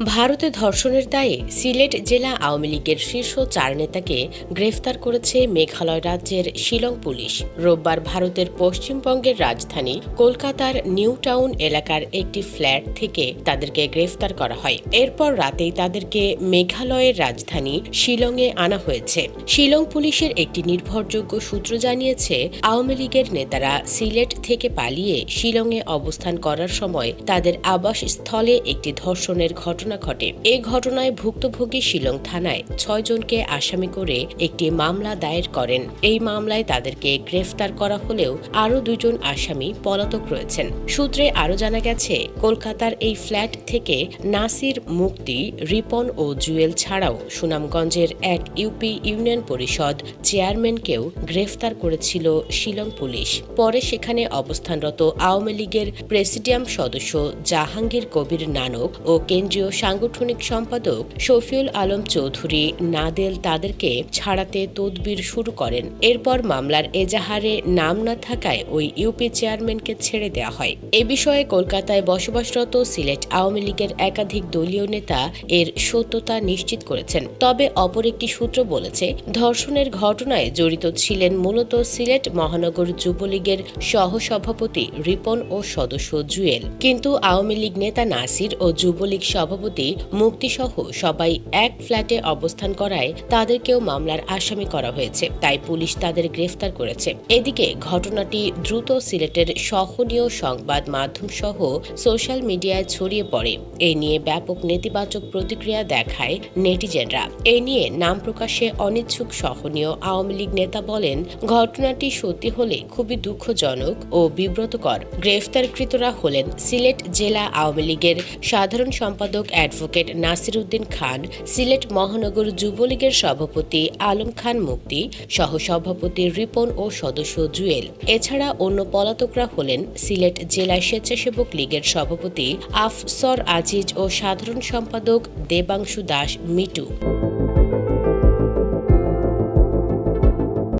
ভারতে ধর্ষণের দায়ে সিলেট জেলা আওয়ামী লীগের শীর্ষ চার নেতাকে গ্রেফতার করেছে মেঘালয় রাজ্যের শিলং পুলিশ। রোববার ভারতের পশ্চিমবঙ্গের রাজধানী কলকাতার নিউ টাউন এলাকার একটি ফ্ল্যাট থেকে তাদেরকে গ্রেফতার করা হয়। এরপর রাতেই তাদেরকে মেঘালয়ের রাজধানী শিলংয়ে আনা হয়েছে। শিলং পুলিশের একটি নির্ভরযোগ্য সূত্র জানিয়েছে, আওয়ামী লীগের নেতারা সিলেট থেকে পালিয়ে শিলংয়ে অবস্থান করার সময় তাদের আবাসস্থলে একটি ধর্ষণের ঘটনা ঘটে। এই ঘটনায় ভুক্তভোগী শিলং থানায় ছয়জনকে আসামি করে একটি মামলা দায়ের করেন। এই মামলায় তাদেরকে গ্রেফতার করা হলেও আরও দুজন আসামি পলাতক রয়েছেন। সূত্রে আরও জানা গেছে, কলকাতার এই ফ্ল্যাট থেকে নাসির, মুক্তি, রিপন ও জুয়েল ছাড়াও সুনামগঞ্জের এক ইউপি ইউনিয়ন পরিষদ চেয়ারম্যানকেও গ্রেফতার করেছিল শিলং পুলিশ। পরে সেখানে অবস্থানরত আওয়ামী লীগের প্রেসিডিয়াম সদস্য জাহাঙ্গীর কবির নানক ও কেন্দ্রীয় সাংগঠনিক সম্পাদক শফিউল আলম চৌধুরী নাদেল তাদেরকে ছাড়াতে তদবির শুরু করেন। এরপর মামলার এজাহারে নাম না থাকায় ওই ইউপি চেয়ারম্যানকে ছেড়ে দেওয়া হয়। এ বিষয়ে কলকাতায় বসবাসরত সিলেট আওয়ামী লীগের একাধিক দলীয় নেতা এর সত্যতা নিশ্চিত করেছেন। তবে অপর একটি সূত্র বলেছে, ধর্ষণের ঘটনায় জড়িত ছিলেন মূলত সিলেট মহানগর যুবলীগের সহসভাপতি রিপন ও সদস্য জুয়েল। কিন্তু আওয়ামী লীগ নেতা নাসির ও যুবলীগ সভাপতি মুক্তিসহ সবাই এক ফ্ল্যাটে অবস্থান করায় তাদেরকেও মামলার আসামি করা হয়েছে। তাই পুলিশ তাদের গ্রেফতার করেছে। এদিকে ঘটনাটি দ্রুত সিলেটের সহনীয় সংবাদ মাধ্যম সহ সোশ্যাল মিডিয়ায় ছড়িয়ে পড়ে। এ নিয়ে ব্যাপক নেতিবাচক প্রতিক্রিয়া দেখায় নেটিজেনরা। এ নিয়ে নাম প্রকাশে অনিচ্ছুক সহনীয় আওয়ামী লীগ নেতা বলেন, ঘটনাটি সত্যি হলে খুবই দুঃখজনক ও বিব্রতকর। গ্রেফতারকৃতরা হলেন সিলেট জেলা আওয়ামী লীগের সাধারণ সম্পাদক অ্যাডভোকেট নাসির উদ্দিন খান, সিলেট মহানগর যুবলীগের সভাপতি আলম খান মুক্তি সহসভাপতি রিপন ও সদস্য জুয়েল। এছাড়া অন্য পলাতকরা হলেন সিলেট জেলা স্বেচ্ছাসেবক লীগের সভাপতি আফসর আজিজ ও সাধারণ সম্পাদক দেবাংশু দাস মিটু।